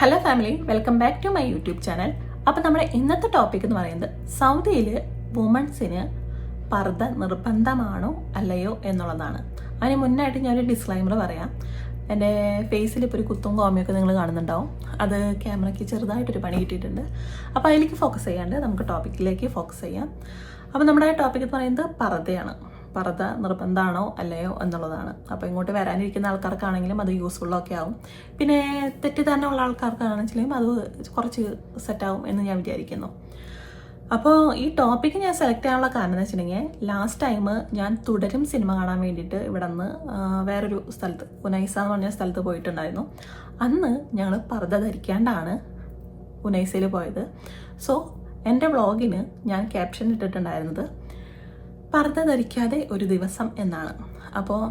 Hello family welcome back to my YouTube channel അപ്പോൾ നമ്മുടെ ഇന്നത്തെ ടോപ്പിക് എന്ന് പറയുന്നത് സൗദിയിൽ വുമൺസിന് പർദ്ദ നിർബന്ധമാണോ അല്ലയോ എന്നുള്ളതാണ്. അതിന് മുന്നായിട്ട് ഞാനൊരു ഡിസ്ക്ലൈമർ പറയാം. എന്റെ ഫേസിൽ ഇപ്പോൾ ഒരു കുത്തും കോമയൊക്കെ നിങ്ങൾ കാണുന്നുണ്ടാവും. അത് ക്യാമറയ്ക്ക് ചെറുതായിട്ടൊരു പണി കിട്ടിയിട്ടുണ്ട്. അപ്പോൾ അതിലേക്ക് ഫോക്കസ് ചെയ്യാണ്ട് നമുക്ക് ടോപ്പിക്കിലേക്ക് ഫോക്കസ് ചെയ്യാം. അപ്പോൾ നമ്മുടെ ടോപ്പിക് എന്ന് പറയുന്നത് പർദ്ദയാണ്. പർദ്ദ നിർബന്ധമാണോ അല്ലയോ എന്നുള്ളതാണ്. അപ്പോൾ ഇങ്ങോട്ട് വരാനിരിക്കുന്ന ആൾക്കാർക്കാണെങ്കിലും അത് യൂസ്ഫുള്ളൊക്കെ ആവും. പിന്നെ തെറ്റിദ്ധാരണ ഉള്ള ആൾക്കാർക്കാണെങ്കിലും അത് കുറച്ച് സെറ്റാവും എന്ന് ഞാൻ വിചാരിക്കുന്നു. അപ്പോൾ ഈ ടോപ്പിക്ക് ഞാൻ സെലക്ട് ചെയ്യാനുള്ള കാരണം എന്ന് വെച്ചിട്ടുണ്ടെങ്കിൽ ലാസ്റ്റ് ടൈം ഞാൻ തുടരും സിനിമ കാണാൻ വേണ്ടിയിട്ട് ഇവിടെ നിന്ന് വേറൊരു സ്ഥലത്ത് ഉനൈസ എന്ന് പറഞ്ഞ സ്ഥലത്ത് പോയിട്ടുണ്ടായിരുന്നു. അന്ന് ഞങ്ങൾ പർദ്ദ ധരിക്കാണ്ടാണ് ഉനൈസയിൽ പോയത്. സോ എന്റെ വ്ളോഗിന് ഞാൻ ക്യാപ്ഷൻ ഇട്ടിട്ടുണ്ടായിരുന്നത് പർദ്ദ ധരിക്കാതെ ഒരു ദിവസം എന്നാണ്. അപ്പോൾ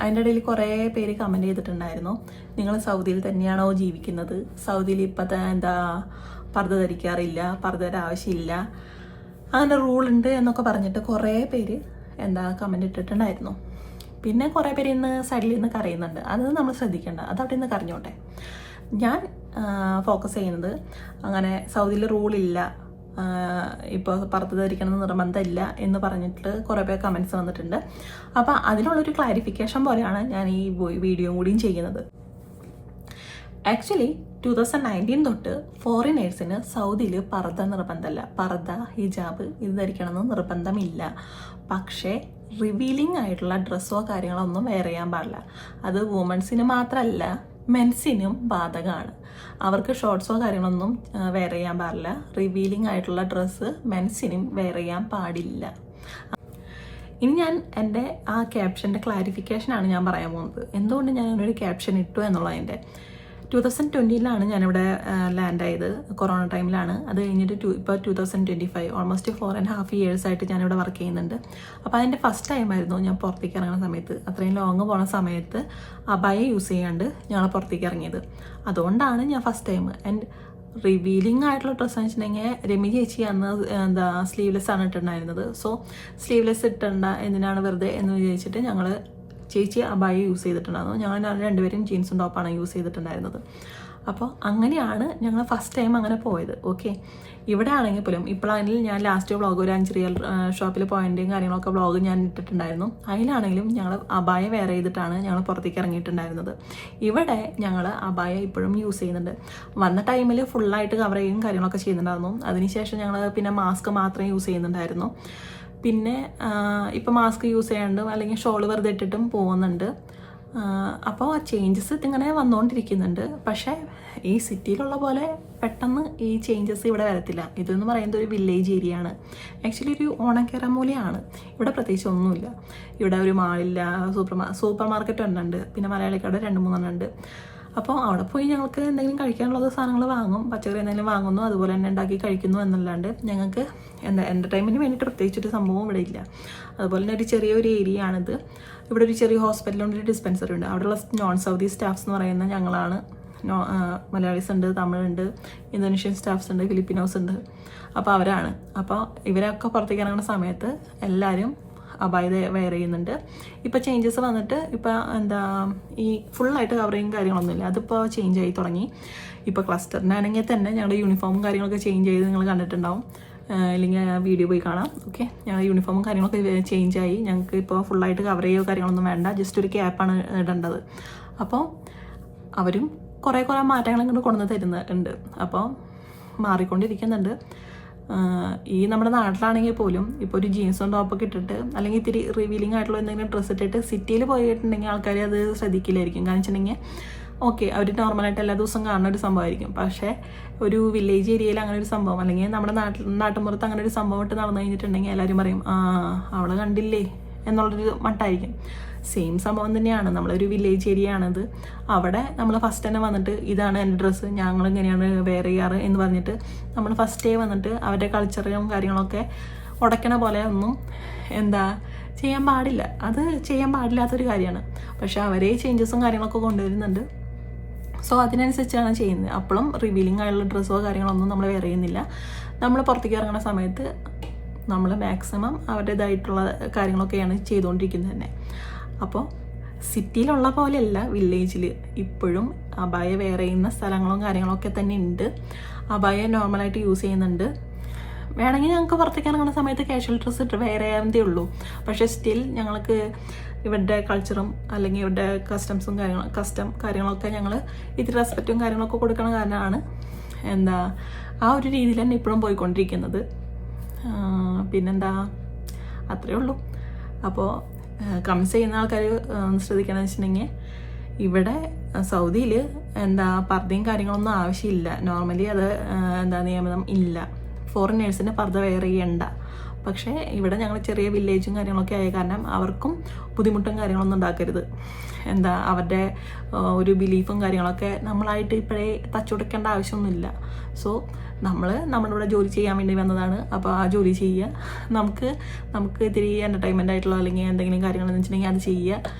അതിന്റെ ഇടയിൽ കുറേ പേര് കമന്റ് ചെയ്തിട്ടുണ്ടായിരുന്നു. നിങ്ങൾ സൗദിയിൽ തന്നെയാണോ ജീവിക്കുന്നത്? സൗദിയിൽ ഇപ്പോഴത്തെ എന്താ പർദ്ദ ധരിക്കാറില്ല പർദ്ദയുടെ ആവശ്യമില്ല. അങ്ങനെ റൂളുണ്ട് എന്നൊക്കെ പറഞ്ഞിട്ട് കുറേ പേര് എന്താ കമന്റ് ഇട്ടിട്ടുണ്ടായിരുന്നു. പിന്നെ കുറേ പേര് ഇന്ന് സൈഡിൽ നിന്ന് കരയുന്നുണ്ട്. അത് നമ്മൾ ശ്രദ്ധിക്കേണ്ട. അത് അവിടെ നിന്ന് കരഞ്ഞോട്ടെ. ഞാൻ ഫോക്കസ് ചെയ്യുന്നത് അങ്ങനെ സൗദിയിൽ റൂളില്ല ഇപ്പോൾ പുറത്ത് ധരിക്കണം എന്ന് നിർബന്ധമില്ല എന്ന് പറഞ്ഞിട്ട് കുറേ പേർ കമൻസ് വന്നിട്ടുണ്ട്. അപ്പോൾ അതിനുള്ളൊരു ക്ലാരിഫിക്കേഷൻ പോലെയാണ് ഞാൻ ഈ വീഡിയോ കൂടിയും ചെയ്യുന്നത്. ആക്ച്വലി ടു തൗസൻഡ് നയന്റീൻ തൊട്ട് ഫോറിനേഴ്സിന് സൗദിയിൽ പർദ്ദ നിർബന്ധമല്ല പർദ്ദ ഹിജാബ് ഇത് ധരിക്കണമെന്ന് നിർബന്ധമില്ല. പക്ഷേ റിവീലിംഗ് ആയിട്ടുള്ള ഡ്രസ്സോ കാര്യങ്ങളോ ഒന്നും വെയർ ചെയ്യാൻ പാടില്ല. അത് വുമൺസിന് മാത്രമല്ല മെൻസിനും ബാധകമാണ്. അവർക്ക് ഷോർട്ട്സോ കാര്യങ്ങളൊന്നും വെയർ ചെയ്യാൻ പാടില്ല. റിവീലിംഗ് ആയിട്ടുള്ള ഡ്രസ്സ് മെൻസിനും വെയർ ചെയ്യാൻ പാടില്ല. ഇനി ഞാൻ എന്റെ ആ ക്യാപ്ഷന്റെ ക്ലാരിഫിക്കേഷനാണ് ഞാൻ പറയാൻ പോകുന്നത്. എന്തുകൊണ്ട് ഞാൻ ഒരു ക്യാപ്ഷൻ ഇട്ടു എന്നുള്ളതിന്റെ? ടു തൗസൻഡ് ട്വന്റിയിലാണ് ഞാനിവിടെ ലാൻഡ് ആയത്. കൊറോണ ടൈമിലാണ്. അത് കഴിഞ്ഞിട്ട് ടു ഇപ്പോൾ two thousand twenty five almost four and half years ആയിട്ട് ഞാനിവിടെ വർക്ക് ചെയ്യുന്നുണ്ട്. അപ്പോൾ അതിന്റെ ഫസ്റ്റ് ടൈം ആയിരുന്നു ഞാൻ പുറത്തേക്ക് ഇറങ്ങുന്ന സമയത്ത്. അത്രയും ലോങ് പോണ സമയത്ത് അബായ യൂസ് ചെയ്യാണ്ട് ഞങ്ങൾ പുറത്തേക്ക് ഇറങ്ങിയത്. അതുകൊണ്ടാണ് ഞാൻ ഫസ്റ്റ് ടൈം ആൻഡ് റിവീലിംഗ് ആയിട്ടുള്ള ഡ്രസ്സ് എന്ന് വെച്ചിട്ടുണ്ടെങ്കിൽ രമി ചേച്ചി അന്ന് എന്താ സ്ലീവ്ലെസ് ആണ് ഇട്ടിട്ടുണ്ടായിരുന്നത്. സോ സ്ലീവ്ലെസ് ഇട്ടണ്ട എന്തിനാണ് വെറുതെ എന്ന് വിചാരിച്ചിട്ട് ഞങ്ങൾ ചേച്ചി അബായ യൂസ് ചെയ്തിട്ടുണ്ടായിരുന്നു. ഞാൻ രണ്ടുപേരും ജീൻസും ടോപ്പാണ് യൂസ് ചെയ്തിട്ടുണ്ടായിരുന്നത്. അപ്പോൾ അങ്ങനെയാണ് ഞങ്ങൾ ഫസ്റ്റ് ടൈം അങ്ങനെ പോയത്. ഓക്കെ? ഇവിടെ ആണെങ്കിൽ പോലും ഇപ്പോഴാണെങ്കിൽ ഞാൻ ലാസ്റ്റ് വ്ളോഗ് ഒരു അഞ്ച് റിയൽ ഷോപ്പിൽ പോയിന്റെയും കാര്യങ്ങളൊക്കെ വ്ളോഗ് ഞാൻ ഇട്ടിട്ടുണ്ടായിരുന്നു. അതിലാണെങ്കിലും ഞങ്ങൾ അബായ വേറെ ചെയ്തിട്ടാണ് ഞങ്ങൾ പുറത്തേക്ക് ഇറങ്ങിയിട്ടുണ്ടായിരുന്നത്. ഇവിടെ ഞങ്ങൾ അബായ ഇപ്പോഴും യൂസ് ചെയ്യുന്നുണ്ട്. വന്ന ടൈമിൽ ഫുള്ളായിട്ട് കവർ ചെയ്യും കാര്യങ്ങളൊക്കെ ചെയ്യുന്നുണ്ടായിരുന്നു. അതിനുശേഷം ഞങ്ങൾ പിന്നെ മാസ്ക് മാത്രമേ യൂസ് ചെയ്യുന്നുണ്ടായിരുന്നു. പിന്നെ ഇപ്പോൾ മാസ്ക് യൂസ് ചെയ്യാണ്ടും അല്ലെങ്കിൽ ഷോൾ വെറുതെ ഇട്ടിട്ടും പോകുന്നുണ്ട്. അപ്പോൾ ആ ചേഞ്ചസ് ഇങ്ങനെ വന്നുകൊണ്ടിരിക്കുന്നുണ്ട് പക്ഷേ ഈ സിറ്റിയിലുള്ള പോലെ പെട്ടെന്ന് ഈ ചേഞ്ചസ് ഇവിടെ വരത്തില്ല. ഇതെന്ന് പറയുന്നത് ഒരു വില്ലേജ് ഏരിയ ആണ്. ആക്ച്വലി ഒരു ഓണക്കേറ മൂലയാണ്. ഇവിടെ പ്രത്യേകിച്ച് ഒന്നുമില്ല. ഇവിടെ ഒരു മാളില്ല സൂപ്പർ സൂപ്പർ മാർക്കറ്റ് ഒന്നുണ്ട് പിന്നെ മലയാളിക്കട രണ്ട് മൂന്നെണ്ണം ഉണ്ട്. അപ്പോൾ അവിടെ പോയി ഞങ്ങൾക്ക് എന്തെങ്കിലും കഴിക്കാനുള്ളത് സാധനങ്ങൾ വാങ്ങും പച്ചക്കറി എന്തെങ്കിലും വാങ്ങുന്നു അതുപോലെ തന്നെ ഉണ്ടാക്കി കഴിക്കുന്നു എന്നല്ലാണ്ട് ഞങ്ങൾക്ക് എന്താ എന്റർടൈൻമെന്റിന് വേണ്ടിയിട്ട് പ്രത്യേകിച്ചൊരു സംഭവം ഇവിടെ ഇല്ല. അതുപോലെ തന്നെ ഒരു ചെറിയൊരു ഏരിയ ആണിത്. ഇവിടെ ഒരു ചെറിയ ഹോസ്പിറ്റലുണ്ട് ഒരു ഡിസ്പെൻസറി ഉണ്ട്. അവിടെയുള്ള നോൺ സൗദി സ്റ്റാഫ്സ് എന്ന് പറയുന്ന ഞങ്ങളാണ്. മലയാളീസ് ഉണ്ട് തമിഴുണ്ട് ഇന്തോനേഷ്യൻ സ്റ്റാഫ്സ് ഉണ്ട് ഫിലിപ്പിനോസ് ഉണ്ട്. അപ്പോൾ അവരാണ്. അപ്പോൾ ഇവരൊക്കെ പുറത്തേക്ക് ഇറങ്ങുന്ന സമയത്ത് എല്ലാവരും അബായ വെയർ ചെയ്യുന്നുണ്ട്. ഇപ്പോൾ ചേഞ്ചസ് വന്നിട്ട് ഇപ്പോൾ എന്താ ഈ ഫുള്ളായിട്ട് കവറിങ് കാര്യങ്ങളൊന്നുമില്ല. അതിപ്പോൾ ചേഞ്ച് ആയി തുടങ്ങി. ഇപ്പോൾ ക്ലസ്റ്ററിനാണെങ്കിൽ തന്നെ ഞങ്ങളുടെ യൂണിഫോമും കാര്യങ്ങളൊക്കെ ചേഞ്ച് ചെയ്ത് നിങ്ങൾ കണ്ടിട്ടുണ്ടാവും. അല്ലെങ്കിൽ വീഡിയോ പോയി കാണാം. ഓക്കെ ഞങ്ങൾ യൂണിഫോമും കാര്യങ്ങളൊക്കെ ചേഞ്ച് ആയി. ഞങ്ങൾക്ക് ഇപ്പോൾ ഫുള്ളായിട്ട് കവർ ചെയ്യുകയോ കാര്യങ്ങളൊന്നും വേണ്ട. ജസ്റ്റ് ഒരു ക്യാപ്പാണ് ഇടേണ്ടത്. അപ്പോൾ അവരും കുറേ കുറേ മാറ്റങ്ങൾ ഇങ്ങോട്ട് കൊണ്ടുവന്ന് തരുന്നുണ്ട് അപ്പോൾ മാറിക്കൊണ്ടിരിക്കുന്നുണ്ട്. ഈ നമ്മുടെ നാട്ടിലാണെങ്കിൽ പോലും ഇപ്പോൾ ഒരു ജീൻസും ടോപ്പൊക്കെ ഇട്ടിട്ട് അല്ലെങ്കിൽ ഇത്തിരി റിവീലിംഗ് ആയിട്ടുള്ള എന്തെങ്കിലും ഡ്രസ്സ് ഇട്ടിട്ട് സിറ്റിയിൽ പോയിട്ടുണ്ടെങ്കിൽ ആൾക്കാർ അത് ശ്രദ്ധിക്കില്ലായിരിക്കും. കാരണം വെച്ചിട്ടുണ്ടെങ്കിൽ ഓക്കെ അവർ നോർമലായിട്ട് എല്ലാ ദിവസവും കാണുന്ന ഒരു സംഭവമായിരിക്കും. പക്ഷേ ഒരു വില്ലേജ് ഏരിയയിൽ അങ്ങനെ ഒരു സംഭവം അല്ലെങ്കിൽ നമ്മുടെ നാട്ടിൽ നാട്ടിൻപുറത്ത് അങ്ങനെ ഒരു സംഭവം ഇട്ട് നടന്നു കഴിഞ്ഞിട്ടുണ്ടെങ്കിൽ എല്ലാവരും പറയും ആ അവളെ കണ്ടില്ലേ? എന്നുള്ളൊരു മട്ടായിരിക്കും. സെയിം സംഭവം തന്നെയാണ്. നമ്മളൊരു വില്ലേജ് ഏരിയ ആണത്. അവിടെ നമ്മൾ ഫസ്റ്റ് തന്നെ വന്നിട്ട് ഇതാണ് എന്റെ ഡ്രസ്സ് ഞങ്ങൾ ഇങ്ങനെയാണ് വെയർ ചെയ്യാറ് എന്ന് പറഞ്ഞിട്ട് നമ്മൾ ഫസ്റ്റ് ഡേ വന്നിട്ട് അവരുടെ കൾച്ചറും കാര്യങ്ങളൊക്കെ ഉടയ്ക്കണ പോലെ ഒന്നും എന്താ ചെയ്യാൻ പാടില്ല. അത് ചെയ്യാൻ പാടില്ലാത്തൊരു കാര്യമാണ്. പക്ഷെ അവരെ ചേഞ്ചസും കാര്യങ്ങളൊക്കെ കൊണ്ടുവരുന്നുണ്ട്. സോ അതിനനുസരിച്ചാണ് ചെയ്യുന്നത്. അപ്പോഴും റിവീലിംഗ് ആയുള്ള ഡ്രസ്സോ കാര്യങ്ങളൊന്നും നമ്മൾ വെയർ ചെയ്യുന്നില്ല. നമ്മൾ പുറത്തേക്ക് ഇറങ്ങുന്ന സമയത്ത് നമ്മൾ മാക്സിമം അവരുടേതായിട്ടുള്ള കാര്യങ്ങളൊക്കെയാണ് ചെയ്തുകൊണ്ടിരിക്കുന്നത് തന്നെ. അപ്പോൾ സിറ്റിയിലുള്ള പോലെയല്ല വില്ലേജിൽ ഇപ്പോഴും അബായ വേറെ ചെയ്യുന്ന സ്ഥലങ്ങളും കാര്യങ്ങളൊക്കെ തന്നെ ഉണ്ട് അബായ നോർമലായിട്ട് യൂസ് ചെയ്യുന്നുണ്ട്. വേണമെങ്കിൽ ഞങ്ങൾക്ക് പുറത്തേക്ക് ഇറങ്ങുന്ന സമയത്ത് കാഷ്വൽ ഡ്രസ്സ് വേറെ ആവുന്നതേ ഉള്ളൂ. പക്ഷേ സ്റ്റിൽ ഞങ്ങൾക്ക് ഇവരുടെ കൾച്ചറും അല്ലെങ്കിൽ ഇവരുടെ കസ്റ്റംസും കാര്യങ്ങൾ കസ്റ്റം കാര്യങ്ങളൊക്കെ ഞങ്ങൾ ഇത്തിരി റെസ്പെക്റ്റും കാര്യങ്ങളൊക്കെ കൊടുക്കണ കാരണമാണ് എന്താ ആ ഒരു രീതിയിൽ തന്നെ ഇപ്പോഴും പോയിക്കൊണ്ടിരിക്കുന്നത്. പിന്നെന്താ? അത്രേ ഉള്ളൂ. അപ്പോൾ കമൻസ് ചെയ്യുന്ന ആൾക്കാർ ശ്രദ്ധിക്കണമെന്ന് വെച്ചിട്ടുണ്ടെങ്കിൽ ഇവിടെ സൗദിയിൽ എന്താ പർദ്ദയും കാര്യങ്ങളൊന്നും ആവശ്യമില്ല. നോർമലി അത് എന്താ നിയമനം ഇല്ല. ഫോറിനേഴ്സിന് പർദ്ദ വെയർ ചെയ്യണ്ട. പക്ഷേ ഇവിടെ ഞങ്ങൾ ചെറിയ വില്ലേജും കാര്യങ്ങളൊക്കെ ആയ കാരണം അവർക്കും ബുദ്ധിമുട്ടും കാര്യങ്ങളൊന്നും ഉണ്ടാക്കരുത്. എന്താ അവരുടെ ഒരു ബിലീഫും കാര്യങ്ങളൊക്കെ നമ്മളായിട്ട് ഇപ്പോഴേ തച്ചുടക്കേണ്ട ആവശ്യമൊന്നുമില്ല. സോ നമ്മൾ നമ്മളിവിടെ ജോലി ചെയ്യാൻ വേണ്ടി വന്നതാണ്. അപ്പോൾ ആ ജോലി ചെയ്യുക. നമുക്ക് നമുക്ക് ഇത്തിരി എന്റർടൈൻമെന്റ് ആയിട്ടുള്ള അല്ലെങ്കിൽ എന്തെങ്കിലും കാര്യങ്ങളെന്ന് വെച്ചിട്ടുണ്ടെങ്കിൽ അത് ചെയ്യുക.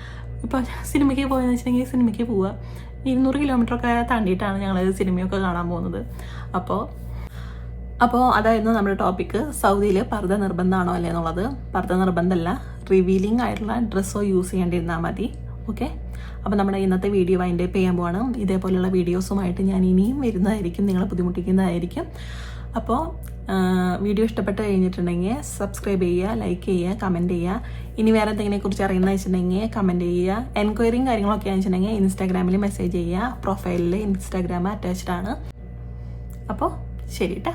ഇപ്പോൾ സിനിമയ്ക്ക് പോയെന്ന് വെച്ചിട്ടുണ്ടെങ്കിൽ സിനിമയ്ക്ക് പോവുക. ഇരുന്നൂറ് കിലോമീറ്ററൊക്കെ താണ്ടിയിട്ടാണ് ഞങ്ങൾ സിനിമയൊക്കെ കാണാൻ പോകുന്നത്. അപ്പോൾ അപ്പോൾ അതായിരുന്നു നമ്മുടെ ടോപ്പിക്ക് സൗദിയിൽ പർദ്ദ നിർബന്ധമാണോ അല്ലേ എന്നുള്ളത്? പർദ്ദ നിർബന്ധമല്ല. റിവീലിംഗ് ആയിട്ടുള്ള ഡ്രസ്സോ യൂസ് ചെയ്യേണ്ടിയിരുന്നാൽ മതി. ഓക്കെ അപ്പോൾ നമ്മുടെ ഇന്നത്തെ വീഡിയോ അതിന്റെ ചെയ്യാൻ പോവാണ്. ഇതേപോലെയുള്ള വീഡിയോസുമായിട്ട് ഞാൻ ഇനിയും വരുന്നതായിരിക്കും. നിങ്ങളെ ബുദ്ധിമുട്ടിക്കുന്നതായിരിക്കും. അപ്പോൾ വീഡിയോ ഇഷ്ടപ്പെട്ട് കഴിഞ്ഞിട്ടുണ്ടെങ്കിൽ സബ്സ്ക്രൈബ് ചെയ്യുക ലൈക്ക് ചെയ്യുക കമന്റ് ചെയ്യുക. ഇനി വേറെ എന്തെങ്കിലും കുറിച്ച് അറിയുന്ന വെച്ചിട്ടുണ്ടെങ്കിൽ കമന്റ് ചെയ്യുക. എൻക്വയറിയും കാര്യങ്ങളൊക്കെ വെച്ചിട്ടുണ്ടെങ്കിൽ ഇൻസ്റ്റാഗ്രാമിൽ മെസ്സേജ് ചെയ്യുക. പ്രൊഫൈലിൽ ഇൻസ്റ്റാഗ്രാം അറ്റാച്ച്ഡ് ആണ്. അപ്പോൾ ശരി കേട്ടോ